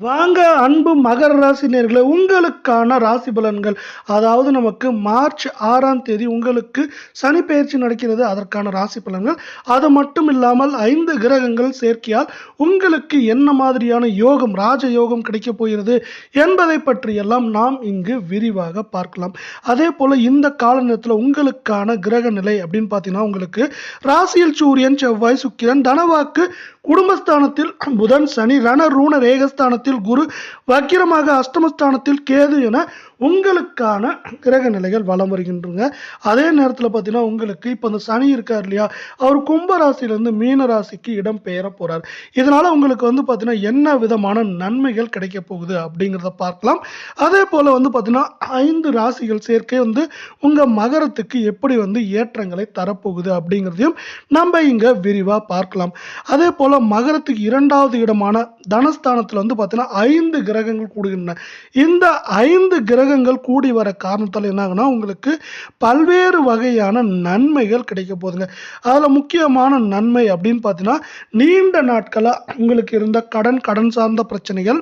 வாங்க அன்பு மகர ராசி உங்களுக்கான ராசி பலன்கள். அதாவது நமக்கு மார்ச் ஆறாம் தேதி உங்களுக்கு சனி பயிற்சி நடக்கிறது அதற்கான ராசி பலன்கள். அது மட்டும் இல்லாமல் ஐந்து கிரகங்கள் சேர்க்கையால் உங்களுக்கு என்ன மாதிரியான யோகம் ராஜ யோகம் கிடைக்கப் போகிறது என்பதை பற்றியெல்லாம் நாம் இங்கு விரிவாக பார்க்கலாம். அதே போல் இந்த கால நேரத்தில் உங்களுக்கான கிரக நிலை அப்படின்னு பார்த்தீங்கன்னா உங்களுக்கு ராசியில் சூரியன் செவ்வாய் சுக்கிரன் தனவாக்கு குடும்பஸ்தானத்தில் புதன் சனி ரண ரூண ரேகஸ்தானத்தில் குரு வக்கிரமாக அஷ்டமஸ்தானத்தில் கேது என உங்களுக்கான கிரக நிலைகள் வலம் வருகின்றங்க அதே நேரத்தில் பார்த்தீங்கன்னா உங்களுக்கு இப்போ இந்த சனி இருக்கார் இல்லையா? அவர் கும்ப ராசியிலேருந்து மீன ராசிக்கு இடம் பெயர போகிறார் இதனால் உங்களுக்கு வந்து பார்த்தீங்கன்னா என்ன விதமான நன்மைகள் கிடைக்க போகுது அப்படிங்கிறத பார்க்கலாம். அதே போல் வந்து பார்த்தீங்கன்னா ஐந்து ராசிகள் சேர்க்கை வந்து உங்கள் மகரத்துக்கு எப்படி வந்து ஏற்றங்களை தரப்போகுது அப்படிங்கிறதையும் நம்ம இங்கே விரிவாக பார்க்கலாம். அதே போல் மகரத்துக்கு இரண்டாவது இடமான தனஸ்தானத்தில் வந்து பார்த்தீங்கன்னா ஐந்து கிரகங்கள் கூடுகின்றன. இந்த ஐந்து கிரகங்கள் கூடி வர காரணத்தால் என்ன உங்களுக்கு பல்வேறு வகையான நன்மைகள் கிடைக்க போகுதுங்க. அதில் முக்கியமான நன்மை அப்படின்னு பார்த்தீங்கன்னா நீண்ட நாட்களாக உங்களுக்கு இருந்த கடன் கடன் சார்ந்த பிரச்சனைகள்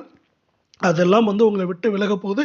அதெல்லாம் வந்து உங்களை விட்டு விலக போகுது.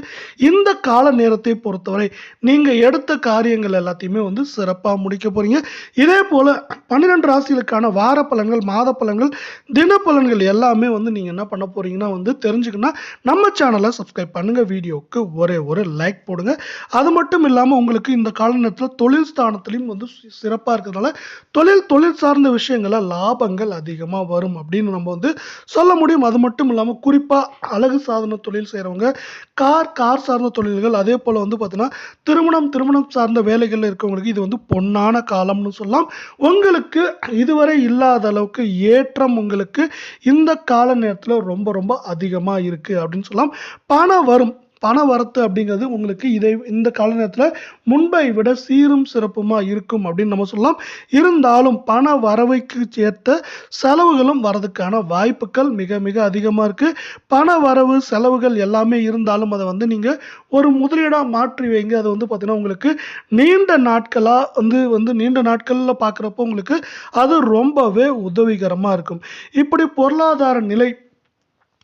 இந்த கால நேரத்தை பொறுத்தவரை நீங்கள் எடுத்த காரியங்கள் எல்லாத்தையுமே வந்து சிறப்பாக முடிக்க போகிறீங்க இதே போல் பன்னிரெண்டு ராசிகளுக்கான வார பலன்கள் மாத பலன்கள் தின பலன்கள் எல்லாமே வந்து நீங்கள் என்ன பண்ண போகிறீங்கன்னா வந்து தெரிஞ்சுக்கணும்னா நம்ம சேனலை சப்ஸ்கிரைப் பண்ணுங்கள் வீடியோவுக்கு ஒரே ஒரு லைக் போடுங்க. அது மட்டும் இல்லாமல் உங்களுக்கு இந்த கால நேரத்தில் தொழில் ஸ்தானத்துலேயும் வந்து சிறப்பாக இருக்கிறதுனால தொழில் தொழில் சார்ந்த விஷயங்களில் லாபங்கள் அதிகமாக வரும் அப்படின்னு நம்ம வந்து சொல்ல முடியும். அது மட்டும் இல்லாமல் குறிப்பாக அழகு சாதன தொழில் செய்கிறவங்க கார் கார் சார்ந்த தொழில்கள் அதே போல் வந்து பார்த்தீங்கன்னா திருமணம் திருமணம் சார்ந்த வேலைகளில் இருக்கவங்களுக்கு இது வந்து பொன்னான காலம்னு சொல்லலாம். உங்களுக்கு இதுவரை இல்லாத அளவுக்கு ஏற்றம் உங்களுக்கு இந்த கால நேரத்தில் ரொம்ப ரொம்ப அதிகமாக இருக்குது அப்படின்னு சொல்லலாம். பணம் வரும். பண வரத்து அப்படிங்கிறது உங்களுக்கு இதை இந்த கால நேரத்தில் முன்பை விட சீரும் சிறப்புமாக இருக்கும் அப்படின்னு நம்ம சொல்லலாம். இருந்தாலும் பண வரவைக்கு சேர்த்த செலவுகளும் வரதுக்கான வாய்ப்புகள் மிக மிக அதிகமாக இருக்குது பண வரவு செலவுகள் எல்லாமே இருந்தாலும் அதை வந்து நீங்கள் ஒரு முதலீடாக மாற்றி வைங்க. அது வந்து பார்த்திங்கன்னா உங்களுக்கு நீண்ட நாட்களாக வந்து வந்து நீண்ட நாட்களில் பார்க்குறப்போ உங்களுக்கு அது ரொம்பவே உதவிகரமாக இருக்கும். இப்படி பொருளாதார நிலை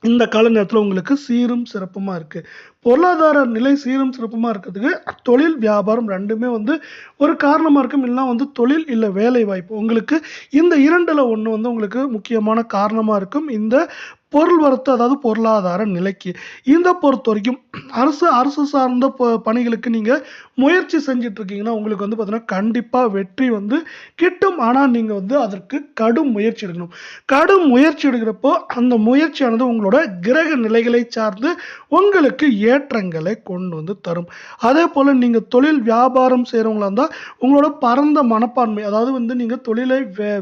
இந்த கால நேரத்தில் உங்களுக்கு சீரும் சிறப்புமாக இருக்குது பொருளாதார நிலை சீரும் சிறப்புமாக இருக்கிறதுக்கு தொழில் வியாபாரம் ரெண்டுமே வந்து ஒரு காரணமாக இருக்கும். இல்லைனா வந்து தொழில் இல்லை வேலை வாய்ப்பு உங்களுக்கு இந்த இரண்டில் ஒன்று வந்து உங்களுக்கு முக்கியமான காரணமாக இருக்கும். இந்த பொருள் வரத்து அதாவது பொருளாதார நிலைக்கு. இந்த பொறுத்த வரைக்கும் அரசு அரசு சார்ந்த ப பணிகளுக்கு நீங்கள் முயற்சி செஞ்சுட்டு இருக்கீங்கன்னா உங்களுக்கு வந்து பார்த்தீங்கன்னா கண்டிப்பாக வெற்றி வந்து கிட்டும். ஆனால் நீங்கள் வந்து அதற்கு கடும் முயற்சி எடுக்கணும். கடும் முயற்சி எடுக்கிறப்போ அந்த முயற்சியானது உங்களோட கிரக நிலைகளை சார்ந்து உங்களுக்கு ஏற்றங்களை கொண்டு வந்து தரும். அதே போல் நீங்கள் தொழில் வியாபாரம் செய்கிறவங்களா இருந்தால் உங்களோட பரந்த மனப்பான்மை அதாவது வந்து நீங்கள் தொழிலை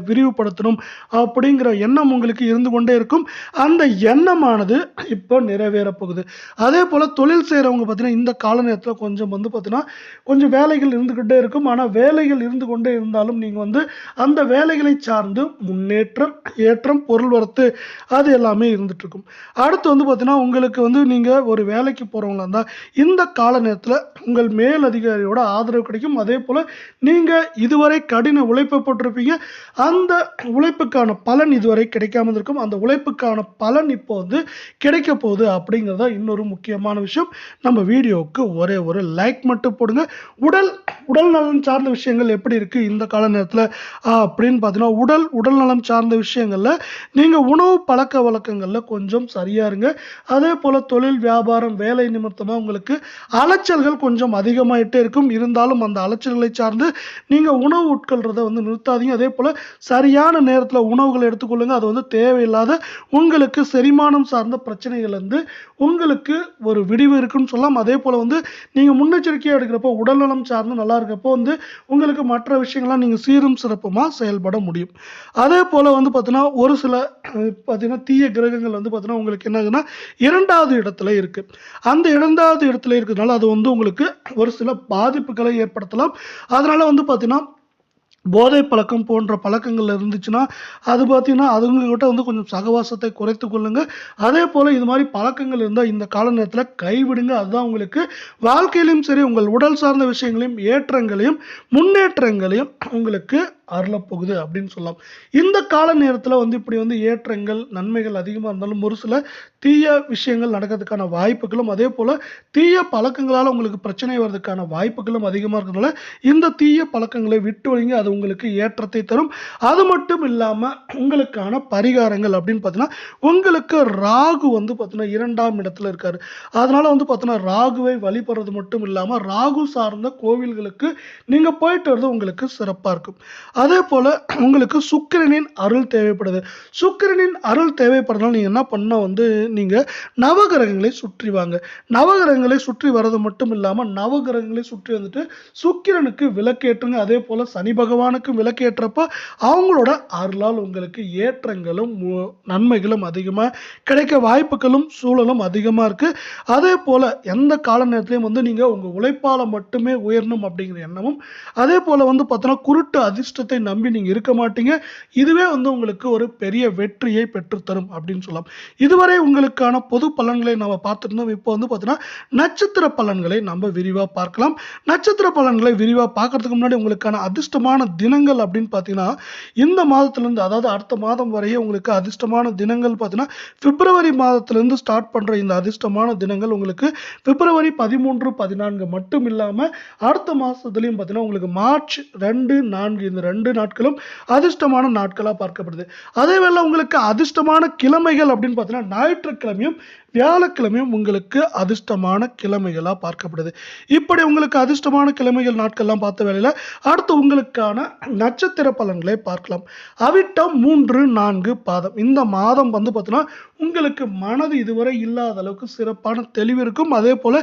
விரிவுபடுத்தணும் அப்படிங்கிற எண்ணம் உங்களுக்கு இருந்து கொண்டே இருக்கும். அந்த எண்ணமானது இப்போ நிறைவேற போகுது. அதே போல் தொழில் செய்கிறவங்க பார்த்தீங்கன்னா இந்த கால நேரத்தில் கொஞ்சம் வந்து பார்த்தீங்கன்னா கொஞ்சம் வேலைகள் இருந்துக்கிட்டே இருக்கும். ஆனால் வேலைகள் இருந்து கொண்டே இருந்தாலும் நீங்கள் வந்து அந்த வேலைகளை சார்ந்து முன்னேற்றம் ஏற்றம் பொருள் வரத்து அது எல்லாமே இருந்துட்டு இருக்கும். அடுத்து வந்து பார்த்தீங்கன்னா உங்களுக்கு வந்து நீங்கள் ஒரு வேலைக்கு போகிறவங்களா இருந்தால் இந்த கால நேரத்தில் உங்கள் மேல் அதிகாரியோட ஆதரவு கிடைக்கும். அதே போல் நீங்கள் இதுவரை கடின உழைப்பு போட்டிருப்பீங்க. அந்த உழைப்புக்கான பலன் இதுவரை கிடைக்காம இருக்கும் அந்த உழைப்புக்கான பலன் இப்போ வந்து கிடைக்க போகுது அப்படிங்கிறதா இன்னொரு முக்கியமான விஷயம். நம்ம வீடியோவுக்கு ஒரே ஒரு லைக் மட்டும் போடுங்க. உடல் உடல் நலம் சார்ந்த விஷயங்கள் எப்படி இருக்குது இந்த கால நேரத்தில் அப்படின்னு பார்த்தீங்கன்னா உடல் உடல் நலம் சார்ந்த விஷயங்களில் நீங்கள் உணவு பழக்க வழக்கங்களில் கொஞ்சம் சரியா இருங்க. அதே போல் தொழில் வியாபாரம் வேலை நிமித்தமாக உங்களுக்கு அலைச்சல்கள் கொஞ்சம் அதிகமாயிட்டே இருக்கும். இருந்தாலும் அந்த அலைச்சல்களை சார்ந்து நீங்கள் உணவு உட்கொள்றதை வந்து நிறுத்தாதீங்க. அதே போல் சரியான நேரத்தில் உணவுகளை எடுத்துக்கொள்ளுங்க. அது வந்து தேவையில்லாத உங்களுக்கு செரிமானம் சார்ந்த பிரச்சனைகள் வந்து உங்களுக்கு ஒரு விடிவு இருக்குன்னு சொல்லலாம். அதே போல் வந்து நீங்கள் முன்னெச்சரிக்கையாக எடுக்கிறப்போ உடல்நலம் சார்ந்து நல்லா இருக்கப்போ வந்து உங்களுக்கு மற்ற விஷயங்கள்லாம் நீங்கள் சீரும் சிறப்புமாக செயல்பட முடியும். அதே போல் வந்து பார்த்தீங்கன்னா ஒரு சில அஹ், பார்த்தீங்கன்னா தீய கிரகங்கள் வந்து பார்த்தீங்கன்னா உங்களுக்கு என்ன ஆகுதுன்னா இரண்டாவது இடத்துல இருக்குது அந்த இரண்டாவது இடத்துல இருக்கிறதுனால அது வந்து உங்களுக்கு ஒரு சில பாதிப்புகளை ஏற்படுத்தலாம். அதனால வந்து பார்த்தீங்கன்னா போதை பழக்கம் போன்ற பழக்கங்கள் இருந்துச்சுன்னா அது பார்த்தீங்கன்னா அதுங்ககிட்ட வந்து கொஞ்சம் சகவாசத்தை குறைத்து கொள்ளுங்க. அதே போல் இது மாதிரி பழக்கங்கள் இருந்தால் இந்த கால நேரத்தில் கைவிடுங்க. அதுதான் உங்களுக்கு வாழ்க்கையிலும் சரி உங்கள் உடல் சார்ந்த விஷயங்களையும் ஏற்றங்களையும் முன்னேற்றங்களையும் உங்களுக்கு அருளப்போகுது அப்படின்னு சொல்லலாம். இந்த கால நேரத்தில் வந்து இப்படி வந்து ஏற்றங்கள் நன்மைகள் அதிகமாக இருந்தாலும் ஒரு சில தீய விஷயங்கள் நடக்கிறதுக்கான வாய்ப்புகளும் அதே போல் தீய பழக்கங்களால் உங்களுக்கு பிரச்சனை வர்றதுக்கான வாய்ப்புகளும் அதிகமாக இருக்கிறதுனால இந்த தீய பழக்கங்களை விட்டு ஒழிங்க அது உங்களுக்கு ஏற்றத்தை தரும். அது மட்டும் இல்லாமல் உங்களுக்கான பரிகாரங்கள் அப்படின்னு பார்த்தீங்கன்னா உங்களுக்கு ராகு வந்து பார்த்தீங்கன்னா இரண்டாம் இடத்துல இருக்கார். அதனால் வந்து பார்த்தீங்கன்னா ராகுவை வழிபடுறது மட்டும் இல்லாமல் ராகு சார்ந்த கோவில்களுக்கு நீங்கள் போயிட்டு வர்றது உங்களுக்கு சிறப்பாக இருக்கும். அதே போல் உங்களுக்கு சுக்கிரனின் அருள் தேவைப்படுது. சுக்கிரனின் அருள் தேவைப்படுறதுனால நீங்கள் என்ன பண்ணால் வந்து நீங்கள் நவகிரகங்களை சுற்றி வாங்க. நவகிரகங்களை சுற்றி வர்றது மட்டும் இல்லாமல் நவகிரகங்களை சுற்றி வந்துட்டு சுக்கிரனுக்கு விளக்கேற்றுங்க. அதே போல் சனி பகவானுக்கும் விளக்கேற்றப்போ அவங்களோட அருளால் உங்களுக்கு ஏற்றங்களும் மு- நன்மைகளும் அதிகமாக கிடைக்க வாய்ப்புகளும் சூழலும் அதிகமாக இருக்குது அதே போல் எந்த கால நேரத்துலையும் வந்து நீங்கள் உங்கள் உழைப்பால் மட்டுமே உயரணும் அப்படிங்கிற எண்ணமும் அதே போல் வந்து பார்த்தோன்னா குருட்டு அதிர்ஷ்டத்தை நம்பி நீங்கள் இருக்க மாட்டீங்க. இதுவே வந்து உங்களுக்கு ஒரு பெரிய வெற்றியை பெற்றுத்தரும் அப்படின்னு சொல்லலாம். இதுவரை உங்களுக்கான பொது பலன்களை நம்ம பார்த்துருந்தோம். இப்போ வந்து பார்த்தீங்கன்னா நட்சத்திர பலன்களை நம்ம விரிவாக பார்க்கலாம். நட்சத்திர பலன்களை விரிவாக பார்க்கறதுக்கு முன்னாடி உங்களுக்கான அதிர்ஷ்டமான தினங்கள் அப்படின்னு பார்த்தீங்கன்னா இந்த மாதத்துலேருந்து அதாவது அடுத்த மாதம் வரையே உங்களுக்கு அதிர்ஷ்டமான தினங்கள் பார்த்தீங்கன்னா பிப்ரவரி மாதத்துலேருந்து ஸ்டார்ட் பண்ணுற இந்த அதிர்ஷ்டமான தினங்கள் உங்களுக்கு பிப்ரவரி பதிமூன்று பதினான்கு மட்டும் இல்லாமல் அடுத்த மாதத்துலேயும் பார்த்தீங்கன்னா உங்களுக்கு மார்ச் ரெண்டு நான்கு இந்த ரெண்டு நாட்களும் அதிர்ஷ்டமான நாட்களாக பார்க்கப்படுது. அதே வேளை உங்களுக்கு அதிர்ஷ்டமான கிழமைகள் அப்படின்னு பார்த்தீங்கன்னா ஞாயிற்றுக்கிழமையும் வியாழக்கிழமையும் உங்களுக்கு அதிர்ஷ்டமான கிழமைகளாக பார்க்கப்படுது. இப்படி உங்களுக்கு அதிர்ஷ்டமான கிழமைகள் நாட்கள்லாம் பார்த்த வேலையில் அடுத்து உங்களுக்கான நட்சத்திர பலன்களை பார்க்கலாம். அவிட்டம் மூன்று நான்கு பாதம். இந்த மாதம் வந்து பார்த்தீங்கன்னா உங்களுக்கு மனது இதுவரை இல்லாத அளவுக்கு சிறப்பான தெளிவு இருக்கும். அதே போல்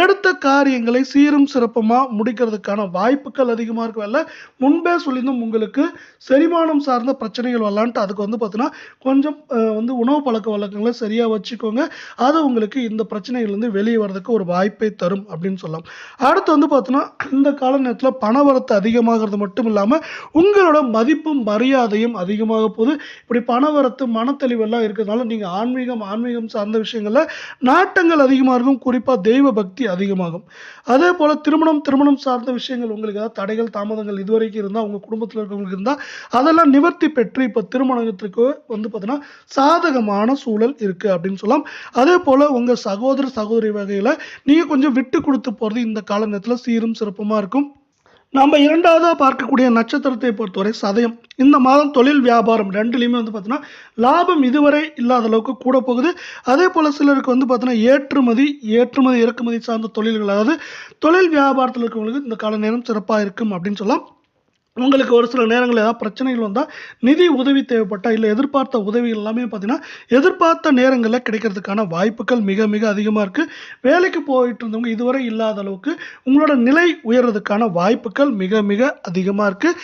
எடுத்த காரியங்களை சீரும் சிறப்புமாக முடிக்கிறதுக்கான வாய்ப்புகள் அதிகமாக இருக்கும். வேலை முன்பே சொல்லியிருந்தோம் உங்களுக்கு செரிமானம் சார்ந்த பிரச்சனைகள் வரலான்ட்டு. அதுக்கு வந்து பார்த்தீங்கன்னா கொஞ்சம் வந்து உணவு பழக்க வழக்கங்களை சரியாக வச்சுக்கோங்க. அது உங்களுக்கு இந்த பிரச்சனைகள்லேருந்து வெளியே வர்றதுக்கு ஒரு வாய்ப்பை தரும் அப்படின்னு சொல்லலாம். அடுத்து வந்து பார்த்தோன்னா இந்த கால நேரத்தில் பணவரத்து அதிகமாகிறது மட்டும் இல்லாமல் உங்களோட மதிப்பும் மரியாதையும் அதிகமாக போகுது. இப்படி பணவரத்து மனத்தெளிவெல்லாம் இருக்கிறதுனால நீங்கள் ஆன்மீகம் ஆன்மீகம் சார்ந்த விஷயங்களில் நாட்டங்கள் அதிகமாக இருக்கும் குறிப்பாக தெய்வ பக்தி அதிகமாகும். அதே போல் திருமணம் திருமணம் சார்ந்த விஷயங்கள் உங்களுக்கு ஏதாவது தடைகள் தாமதங்கள் இதுவரைக்கும் இருந்தால் உங்கள் குடும்பத்தில் இருக்கவங்களுக்கு இருந்தால் அதெல்லாம் நிவர்த்தி பெற்று இப்போ திருமணத்திற்கு வந்து பார்த்தீங்கன்னா சாதகமான சூழல் இருக்குது அப்படின்னு சொல்லலாம். அதே போல் உங்கள் சகோதர சகோதரி வகையில் நீங்கள் கொஞ்சம் விட்டு கொடுத்து போகிறது இந்த கால நேரத்தில் சீரும் சிறப்புமாக இருக்கும். நம்ம இரண்டாவதாக பார்க்கக்கூடிய நட்சத்திரத்தை பொறுத்தவரை சதயம். இந்த மாதம் தொழில் வியாபாரம் ரெண்டுலேயுமே வந்து பார்த்தீங்கன்னா லாபம் இதுவரை இல்லாத அளவுக்கு கூட போகுது. அதே போல் சிலருக்கு வந்து பார்த்தீங்கன்னா ஏற்றுமதி ஏற்றுமதி இறக்குமதி சார்ந்த தொழில்கள் அதாவது தொழில் வியாபாரத்தில் இருக்கவங்களுக்கு இந்த கால நேரம் சிறப்பாக இருக்கும் அப்படின்னு சொல்லலாம். உங்களுக்கு ஒரு சில நேரங்களில் ஏதாவது பிரச்சனைகள் வந்தால் நிதி உதவி தேவைப்பட்டால் இல்லை எதிர்பார்த்த உதவிகள் எல்லாமே பார்த்தீங்கன்னா எதிர்பார்த்த நேரங்களில் கிடைக்கிறதுக்கான வாய்ப்புகள் மிக மிக அதிகமாக இருக்குது வேலைக்கு போயிட்டு இருந்தவங்க இதுவரை இல்லாத அளவுக்கு உங்களோட நிலை உயர்றதுக்கான வாய்ப்புகள் மிக மிக அதிகமாக இருக்குது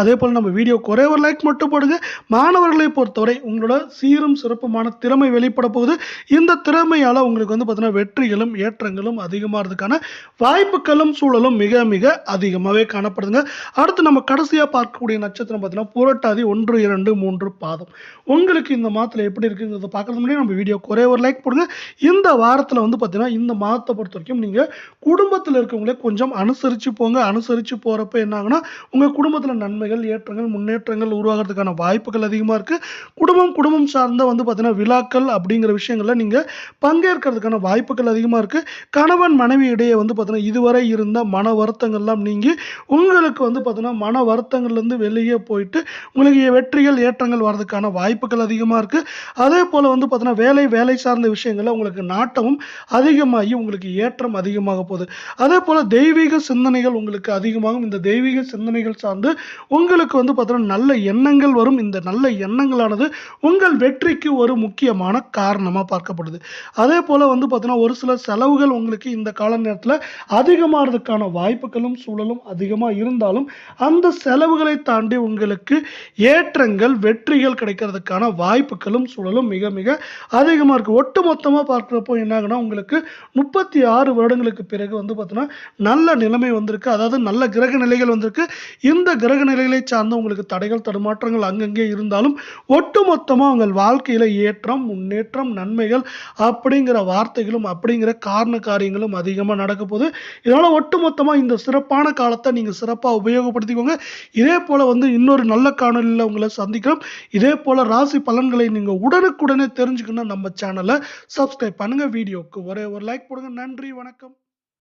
அதே போல் நம்ம வீடியோ ஒரே ஒரு லைக் மட்டும் போடுங்க. மாணவர்களை பொறுத்தவரை உங்களோட சீரும் சிறப்புமான திறமை வெளிப்பட போகுது. இந்த திறமையால் உங்களுக்கு வந்து பார்த்தீங்கன்னா வெற்றிகளும் ஏற்றங்களும் அதிகமாகிறதுக்கான வாய்ப்புகளும் சூழலும் மிக மிக அதிகமாகவே காணப்படுதுங்க. அடுத்து நம்ம கடைசியாக பார்க்கக்கூடிய நட்சத்திரம் பார்த்தீங்கன்னா புரட்டாதி ஒன்று இரண்டு மூன்று பாதம். உங்களுக்கு இந்த மாதத்தில் எப்படி இருக்குங்கிறத பார்க்கறது முன்னாடி நம்ம வீடியோ ஒரே ஒரு லைக் போடுங்க. இந்த வாரத்தில் வந்து பார்த்தீங்கன்னா இந்த மாதத்தை பொறுத்த வரைக்கும் நீங்கள் குடும்பத்தில் இருக்கவங்களே கொஞ்சம் அனுசரித்து போங்க. அனுசரித்து போகிறப்ப என்னாங்கன்னா உங்கள் குடும்பத்தில் நன்மை நன்மைகள் ஏற்றங்கள் முன்னேற்றங்கள் உருவாகிறதுக்கான வாய்ப்புகள் அதிகமாக இருக்குது குடும்பம் குடும்பம் சார்ந்த வந்து பார்த்தீங்கன்னா விழாக்கள் அப்படிங்கிற விஷயங்களில் நீங்கள் பங்கேற்கிறதுக்கான வாய்ப்புகள் அதிகமாக இருக்குது கணவன் மனைவி இடையே வந்து பார்த்தீங்கன்னா இதுவரை இருந்த மன வருத்தங்கள்லாம் நீங்கி உங்களுக்கு வந்து பார்த்தீங்கன்னா மன வருத்தங்கள்லேருந்து வெளியே போயிட்டு உங்களுக்கு வெற்றிகள் ஏற்றங்கள் வர்றதுக்கான வாய்ப்புகள் அதிகமாக இருக்குது அதே போல் வந்து பார்த்தீங்கன்னா வேலை வேலை சார்ந்த விஷயங்களில் உங்களுக்கு நாட்டமும் அதிகமாகி உங்களுக்கு ஏற்றம் அதிகமாக போகுது. அதே போல் தெய்வீக சிந்தனைகள் உங்களுக்கு அதிகமாகும். இந்த தெய்வீக சிந்தனைகள் சார்ந்து உங்களுக்கு வந்து பார்த்தீங்கன்னா நல்ல எண்ணங்கள் வரும். இந்த நல்ல எண்ணங்களானது உங்கள் வெற்றிக்கு ஒரு முக்கியமான காரணமாக பார்க்கப்படுது. அதே போல் வந்து பார்த்தீங்கன்னா ஒரு சில செலவுகள் உங்களுக்கு இந்த கால நேரத்தில் அதிகமாகிறதுக்கான வாய்ப்புகளும் சூழலும் அதிகமாக இருந்தாலும் அந்த செலவுகளை தாண்டி உங்களுக்கு ஏற்றங்கள் வெற்றிகள் கிடைக்கிறதுக்கான வாய்ப்புகளும் சூழலும் மிக மிக அதிகமாக இருக்குது ஒட்டு மொத்தமாக பார்க்குறப்போ என்னாகனா உங்களுக்கு முப்பத்தி ஆறு வருடங்களுக்கு பிறகு வந்து பார்த்தீங்கன்னா நல்ல நிலைமை வந்திருக்கு. அதாவது நல்ல கிரக நிலைகள் வந்திருக்கு. இந்த கிரக நிலை துறைகளை சார்ந்த உங்களுக்கு தடைகள் தடுமாற்றங்கள் அங்கங்கே இருந்தாலும் ஒட்டுமொத்தமாக உங்கள் வாழ்க்கையில் ஏற்றம், முன்னேற்றம், நன்மைகள் அப்படிங்கிற வார்த்தைகளும், அப்படிங்கிற காரண காரியங்களும் அதிகமாக நடக்க போகுது. இதனால ஒட்டுமொத்தமாக இந்த சிறப்பான காலத்தை நீங்க சிறப்பாக உபயோகப்படுத்திக்கோங்க. இதே போல வந்து இன்னொரு நல்ல காணொலியில் உங்களை சந்திக்கிறோம். இதே போல ராசி பலன்களை நீங்கள் உடனுக்குடனே தெரிஞ்சுக்கணும் நம்ம சேனலை சப்ஸ்கிரைப் பண்ணுங்க. வீடியோவுக்கு ஒரே ஒரு லைக் போடுங்க. நன்றி, வணக்கம்.